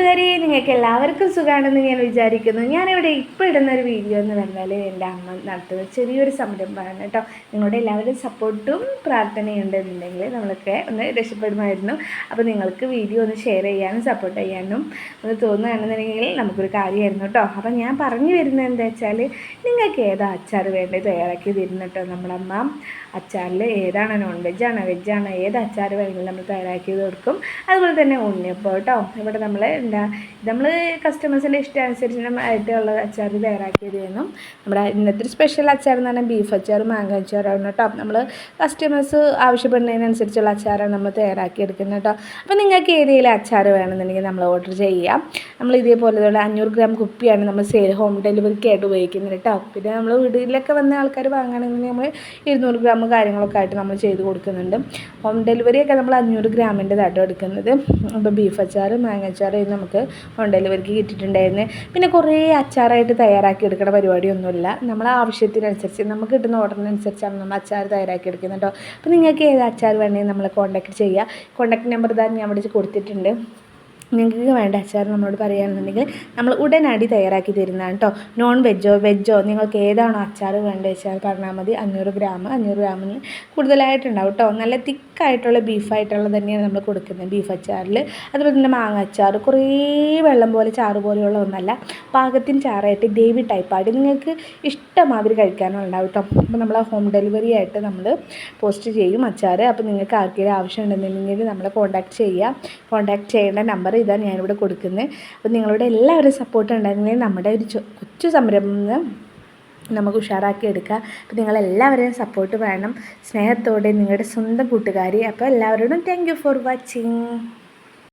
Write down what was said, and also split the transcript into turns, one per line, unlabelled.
കൂട്ടുകാരി നിങ്ങൾക്ക് എല്ലാവർക്കും സുഖമാണെന്ന് ഞാൻ വിചാരിക്കുന്നു. ഞാനിവിടെ ഇപ്പോൾ ഇടുന്ന ഒരു വീഡിയോ എന്ന് പറഞ്ഞാൽ എന്റെ അമ്മ നടത്തുന്ന ചെറിയൊരു സംരംഭമാണ് കേട്ടോ. നിങ്ങളുടെ എല്ലാവരും സപ്പോർട്ടും പ്രാർത്ഥനയും ഉണ്ടെന്നുണ്ടെങ്കിൽ നമ്മളൊക്കെ ഒന്ന് രക്ഷപ്പെടുമായിരുന്നു. അപ്പോൾ നിങ്ങൾക്ക് വീഡിയോ ഒന്ന് ഷെയർ ചെയ്യാനും സപ്പോർട്ട് ചെയ്യാനും ഒന്ന് തോന്നുകയാണെന്നുണ്ടെങ്കിൽ നമുക്കൊരു കാര്യമായിരുന്നു കേട്ടോ. അപ്പോൾ ഞാൻ പറഞ്ഞു വരുന്നത് എന്താ വെച്ചാൽ നിങ്ങൾക്ക് ഏതാ അച്ചാർ വേണ്ടത്? തയ്യാറാക്കി തരുന്നു കേട്ടോ നമ്മളമ്മ അച്ചാറിൽ ഏതാണ് നോൺ വെജാണോ വെജാണോ ഏത് അച്ചാർ വേണമെങ്കിലും നമ്മൾ തയ്യാറാക്കി കൊടുക്കും. അതുപോലെ തന്നെ ഉണ്ണിയപ്പം കേട്ടോ. ഇവിടെ നമ്മൾ എന്താ നമ്മൾ കസ്റ്റമേഴ്സിന്റെ ഇഷ്ടം അനുസരിച്ചിട്ടുള്ള അച്ചാർ തയ്യാറാക്കി തരുന്നു നമ്മുടെ ഇന്നത്തെ ഒരു സ്പെഷ്യൽ അച്ചാർ എന്ന് പറഞ്ഞാൽ ബീഫ് അച്ചാർ മാങ്ങ അച്ചാറാണ് കേട്ടോ. നമ്മൾ കസ്റ്റമേഴ്സ് ആവശ്യപ്പെടുന്നതിനനുസരിച്ചുള്ള അച്ചാറാണ് നമ്മൾ തയ്യാറാക്കി എടുക്കുന്നത് കേട്ടോ. അപ്പോൾ നിങ്ങൾക്ക് ഏതെങ്കിലും അച്ചാർ വേണമെന്നുണ്ടെങ്കിൽ നമ്മൾ ഓർഡർ ചെയ്യാം. നമ്മൾ ഇതേപോലെ അഞ്ഞൂറ് ഗ്രാം കുപ്പിയാണ് നമ്മൾ സെയിൽ ഹോം ഡെലിവറിക്ക് ആയിട്ട് ഉപയോഗിക്കുന്നത് കേട്ടോ. പിന്നെ നമ്മൾ വീട്ടിലൊക്കെ വന്ന ആൾക്കാർ വാങ്ങുകയാണെങ്കിൽ നമ്മൾ ഇരുന്നൂറ് ഗ്രാം കാര്യങ്ങളൊക്കെ ആയിട്ട് നമ്മൾ ചെയ്ത് കൊടുക്കുന്നുണ്ട്. ഹോം ഡെലിവറിയൊക്കെ നമ്മൾ അഞ്ഞൂറ് ഗ്രാമിന്റെതാട്ടോ എടുക്കുന്നത്. അപ്പോൾ ബീഫ് അച്ചാർ മാങ്ങ അച്ചാർ നമുക്ക് ഹോം ഡെലിവറിക്ക് കിട്ടിയിട്ടുണ്ടായിരുന്നു. പിന്നെ കുറേ അച്ചാറായിട്ട് തയ്യാറാക്കി എടുക്കുന്ന പരിപാടിയൊന്നുമില്ല. നമ്മൾ ആവശ്യത്തിനനുസരിച്ച് നമുക്ക് കിട്ടുന്ന ഓർഡറിനനുസരിച്ചാണ് നമ്മൾ അച്ചാർ തയ്യാറാക്കി എടുക്കുന്നത് കേട്ടോ അപ്പോൾ നിങ്ങൾക്ക് ഏത് അച്ചാർ വേണമെങ്കിൽ നമ്മൾ കോൺടാക്ട് ചെയ്യുക കോൺടാക്ട് നമ്പർ ഇതാ ഞാൻ വിളിച്ച് കൊടുത്തിട്ടുണ്ട്. നിങ്ങൾക്ക് വേണ്ട അച്ചാർ നമ്മളോട് പറയുകയാണെന്നുണ്ടെങ്കിൽ നമ്മൾ ഉടനടി തയ്യാറാക്കി തരുന്നതാണ് കേട്ടോ നോൺ വെജോ വെജോ നിങ്ങൾക്ക് ഏതാണോ അച്ചാർ വേണ്ടത് വെച്ചാൽ പറഞ്ഞാൽ മതി. അഞ്ഞൂറ് ഗ്രാം അഞ്ഞൂറ് ഗ്രാമിന് കൂടുതലായിട്ടുണ്ടാവും കേട്ടോ നല്ല തിക്കായിട്ടുള്ള ബീഫായിട്ടുള്ള തന്നെയാണ് നമ്മൾ കൊടുക്കുന്നത് ബീഫ് അച്ചാറിൽ. അതുപോലെ തന്നെ മാങ്ങ അച്ചാർ കുറേ വെള്ളം പോലെ ചാറ് പോലെയുള്ള ഒന്നല്ല. പാകത്തിന് ചാറായിട്ട് ഗ്രേവി ടൈപ്പായിട്ട് നിങ്ങൾക്ക് ഇഷ്ടമാതിരി കഴിക്കാനുണ്ടാവും കേട്ടോ അപ്പോൾ നമ്മൾ ഹോം ഡെലിവറി ആയിട്ട് നമ്മൾ പോസ്റ്റ് ചെയ്യും അച്ചാർ. അപ്പോൾ നിങ്ങൾക്ക് ആർക്കെങ്കിലും ആവശ്യം ഉണ്ടെന്നുണ്ടെങ്കിൽ നമ്മളെ കോൺടാക്ട് ചെയ്യുക കോൺടാക്ട് ചെയ്യേണ്ട നമ്പർ ഇതാണ് ഞാനിവിടെ കൊടുക്കുന്നത്. അപ്പോൾ നിങ്ങളുടെ എല്ലാവരും സപ്പോർട്ട് ഉണ്ടായിരുന്നെങ്കിൽ നമ്മുടെ ഒരു കൊച്ചു സംരംഭം നമുക്ക് ഉഷാറാക്കി എടുക്കുക അപ്പോൾ നിങ്ങളെല്ലാവരെയും സപ്പോർട്ട് വേണം. സ്നേഹത്തോടെ നിങ്ങളുടെ സ്വന്തം കൂട്ടുകാരി. അപ്പോൾ എല്ലാവരോടും താങ്ക് ഫോർ വാച്ചിങ്